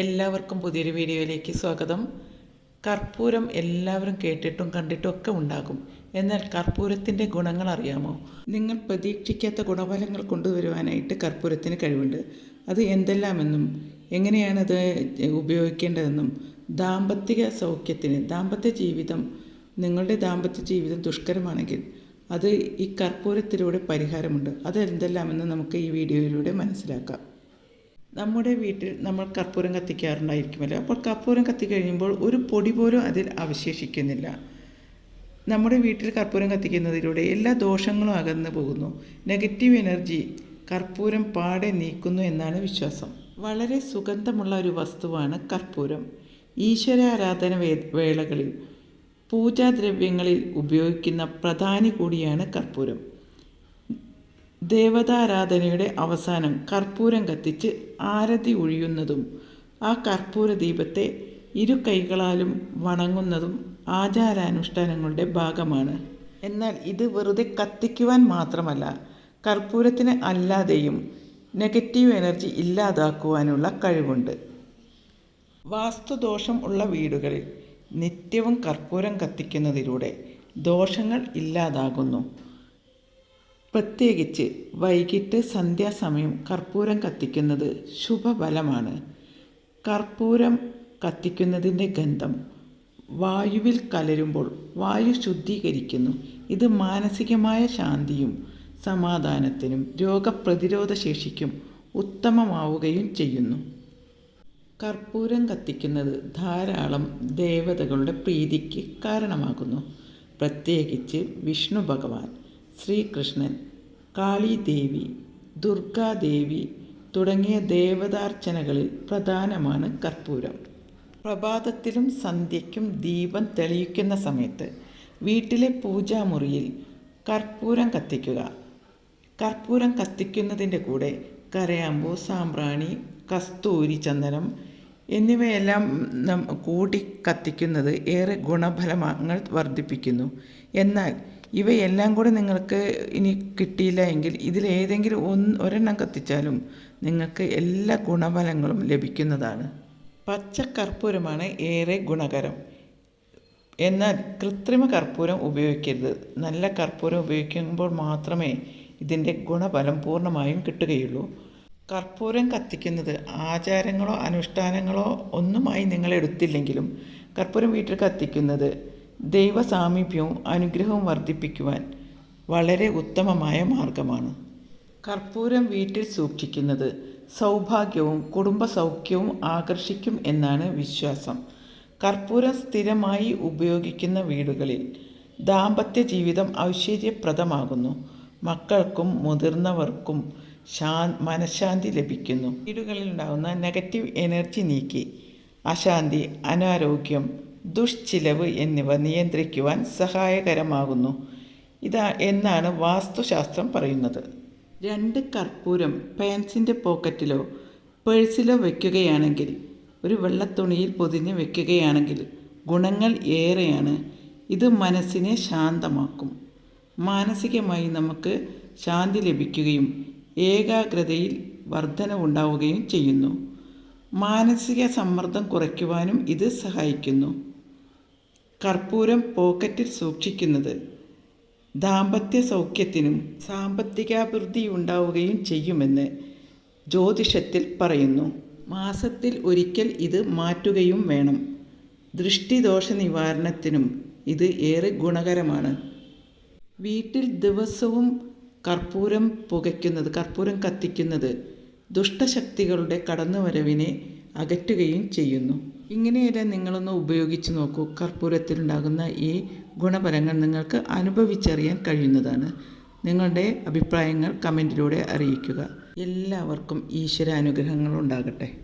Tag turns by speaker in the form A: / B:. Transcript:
A: എല്ലാവർക്കും പുതിയൊരു വീഡിയോയിലേക്ക് സ്വാഗതം. കർപ്പൂരം എല്ലാവരും കേട്ടിട്ടും കണ്ടിട്ടും ഒക്കെ ഉണ്ടാകും. എന്നാൽ കർപ്പൂരത്തിന്റെ ഗുണങ്ങൾ അറിയാമോ? നിങ്ങൾ പ്രതീക്ഷിക്കാത്ത ഗുണഫലങ്ങൾ കൊണ്ടുവരുവാനായിട്ട് കർപ്പൂരത്തിന് കഴിവുണ്ട്. അത് എന്തെല്ലാമെന്നും എങ്ങനെയാണത് ഉപയോഗിക്കേണ്ടതെന്നും ദാമ്പത്തിക സൗഖ്യത്തിന് ദാമ്പത്യ ജീവിതം നിങ്ങളുടെ ദാമ്പത്യ ജീവിതം ദുഷ്കരമാണെങ്കിൽ അത് ഈ കർപ്പൂരത്തിലൂടെ പരിഹാരമുണ്ട്. അത് എന്തെല്ലാമെന്ന് നമുക്ക് ഈ വീഡിയോയിലൂടെ മനസ്സിലാക്കാം. നമ്മുടെ വീട്ടിൽ നമ്മൾ കർപ്പൂരം കത്തിക്കാറുണ്ടായിരിക്കുമല്ലോ. അപ്പോൾ കർപ്പൂരം കത്തിക്കഴിയുമ്പോൾ ഒരു പൊടി പോലും അതിൽ അവശേഷിക്കുന്നില്ല. നമ്മുടെ വീട്ടിൽ കർപ്പൂരം കത്തിക്കുന്നതിലൂടെ എല്ലാ ദോഷങ്ങളും അകന്നു പോകുന്നു. നെഗറ്റീവ് എനർജി കർപ്പൂരം പാടെ നീക്കുന്നു എന്നാണ് വിശ്വാസം. വളരെ സുഗന്ധമുള്ള ഒരു വസ്തുവാണ് കർപ്പൂരം. ഈശ്വരാരാധന വേ വേളകളിൽ പൂജാദ്രവ്യങ്ങളിൽ ഉപയോഗിക്കുന്ന പ്രധാനി കൂടിയാണ് കർപ്പൂരം. ദേവതാരാധനയുടെ അവസാനം കർപ്പൂരം കത്തിച്ച് ആരതി ഒഴിയുന്നതും ആ കർപ്പൂര ദീപത്തെ ഇരു കൈകളാലും വണങ്ങുന്നതും ആചാരാനുഷ്ഠാനങ്ങളുടെ ഭാഗമാണ്. എന്നാൽ ഇത് വെറുതെ കത്തിക്കുവാൻ മാത്രമല്ല കർപ്പൂരത്തിന് അല്ലാതെയും നെഗറ്റീവ് എനർജി ഇല്ലാതാക്കുവാനുള്ള കഴിവുണ്ട്. വാസ്തുദോഷം ഉള്ള വീടുകളിൽ നിത്യവും കർപ്പൂരം കത്തിക്കുന്നതിലൂടെ ദോഷങ്ങൾ ഇല്ലാതാകുന്നു. പ്രത്യേകിച്ച് വൈകിട്ട് സന്ധ്യാസമയം കർപ്പൂരം കത്തിക്കുന്നത് ശുഭഫലമാണ്. കർപ്പൂരം കത്തിക്കുന്നതിന്റെ ഗന്ധം വായുവിൽ കലരുമ്പോൾ വായു ശുദ്ധീകരിക്കുന്നു. ഇത് മാനസികമായ ശാന്തിയും സമാധാനത്തിനും രോഗപ്രതിരോധ ശേഷിക്കും ഉത്തമമാവുകയും ചെയ്യുന്നു. കർപ്പൂരം കത്തിക്കുന്നത് ധാരാളം ദേവതകളുടെ പ്രീതിക്ക് കാരണമാകുന്നു. പ്രത്യേകിച്ച് വിഷ്ണു ഭഗവാൻ. ശ്രീകൃഷ്ണൻ കാളിദേവി ദുർഗാദേവി തുടങ്ങിയ ദേവതാർച്ചനകളിൽ പ്രധാനമാണ് കർപ്പൂരം. പ്രഭാതത്തിലും സന്ധ്യയ്ക്കും ദീപം തെളിയിക്കുന്ന സമയത്ത് വീട്ടിലെ പൂജാമുറിയിൽ കർപ്പൂരം കത്തിക്കുക. കർപ്പൂരം കത്തിക്കുന്നതിന്റെ കൂടെ കരയാമ്പൂ സാമ്പ്രാണി കസ്തൂരി ചന്ദനം എന്നിവയെല്ലാം കൂടി കത്തിക്കുന്നത് ഏറെ ഗുണഫലങ്ങൾ വർദ്ധിപ്പിക്കുന്നു. എന്നാൽ ഇവയെല്ലാം കൂടി നിങ്ങൾക്ക് ഇനി കിട്ടിയില്ല എങ്കിൽ ഇതിലേതെങ്കിലും ഒന്ന് ഒരെണ്ണം കത്തിച്ചാലും നിങ്ങൾക്ക് എല്ലാ ഗുണഫലങ്ങളും ലഭിക്കുന്നതാണ്. പച്ചക്കർപ്പൂരമാണ് ഏറെ ഗുണകരം. എന്നാൽ കൃത്രിമ കർപ്പൂരം ഉപയോഗിക്കരുത്. നല്ല കർപ്പൂരം ഉപയോഗിക്കുമ്പോൾ മാത്രമേ ഇതിന്റെ ഗുണഫലം പൂർണമായും കിട്ടുകയുള്ളൂ. കർപ്പൂരം കത്തിക്കുന്നത് ആചാരങ്ങളോ അനുഷ്ഠാനങ്ങളോ ഒന്നുമായി നിങ്ങൾ എടുത്തില്ലെങ്കിലും കർപ്പൂരം വീട്ടിൽ കത്തിക്കുന്നത് ദൈവ സാമീപ്യവും അനുഗ്രഹവും വർദ്ധിപ്പിക്കുവാൻ വളരെ ഉത്തമമായ മാർഗമാണ്. കർപ്പൂരം വീട്ടിൽ സൂക്ഷിക്കുന്നത് സൗഭാഗ്യവും കുടുംബ സൗഖ്യവും ആകർഷിക്കും എന്നാണ് വിശ്വാസം. കർപ്പൂരം സ്ഥിരമായി ഉപയോഗിക്കുന്ന വീടുകളിൽ ദാമ്പത്യ ജീവിതം ഐശ്വര്യപ്രദമാകുന്നു. മക്കൾക്കും മുതിർന്നവർക്കും ശാ മനഃശാന്തി ലഭിക്കുന്നു. വീടുകളിൽ ഉണ്ടാകുന്ന നെഗറ്റീവ് എനർജി നീക്കി. അശാന്തി അനാരോഗ്യം ദുഷ്ചിലവ് എന്നിവ നിയന്ത്രിക്കുവാൻ സഹായകരമാകുന്നു. ഇതാ എന്നാണ് വാസ്തുശാസ്ത്രം പറയുന്നത്. രണ്ട് കർപ്പൂരം പാൻസിന്റെ പോക്കറ്റിലോ പേഴ്സിലോ വയ്ക്കുകയാണെങ്കിൽ ഒരു വെള്ളത്തുണിയിൽ പൊതിഞ്ഞ് വയ്ക്കുകയാണെങ്കിൽ ഗുണങ്ങൾ ഏറെയാണ്. ഇത് മനസ്സിനെ ശാന്തമാക്കും. മാനസികമായി നമുക്ക് ശാന്തി ലഭിക്കുകയും ഏകാഗ്രതയിൽ വർധനവുണ്ടാവുകയും ചെയ്യുന്നു. മാനസിക സമ്മർദ്ദം കുറയ്ക്കുവാനും ഇത് സഹായിക്കുന്നു. കർപ്പൂരം പോക്കറ്റിൽ സൂക്ഷിക്കുന്നത്. ദാമ്പത്യ സൗഖ്യത്തിനും സാമ്പത്തികാഭിവൃദ്ധി ഉണ്ടാവുകയും ചെയ്യുമെന്ന് ജ്യോതിഷത്തിൽ പറയുന്നു. മാസത്തിൽ ഒരിക്കൽ ഇത് മാറ്റുകയും വേണം. ദൃഷ്ടിദോഷ നിവാരണത്തിനും ഇത് ഏറെ ഗുണകരമാണ്. വീട്ടിൽ ദിവസവും കർപ്പൂരം പുകയ്ക്കുന്നത് കർപ്പൂരം കത്തിക്കുന്നത് ദുഷ്ടശക്തികളുടെ കടന്നുവരവിനെ അകറ്റുകയും ചെയ്യുന്നു. ഇങ്ങനെയെല്ലാം നിങ്ങളൊന്ന് ഉപയോഗിച്ച് നോക്കൂ. കർപ്പൂരത്തിലുണ്ടാകുന്ന ഈ ഗുണപരങ്ങൾ നിങ്ങൾക്ക് അനുഭവിച്ചറിയാൻ കഴിയുന്നതാണ്. നിങ്ങളുടെ അഭിപ്രായങ്ങൾ കമന്റിലൂടെ അറിയിക്കുക. എല്ലാവർക്കും ഈശ്വര ഉണ്ടാകട്ടെ.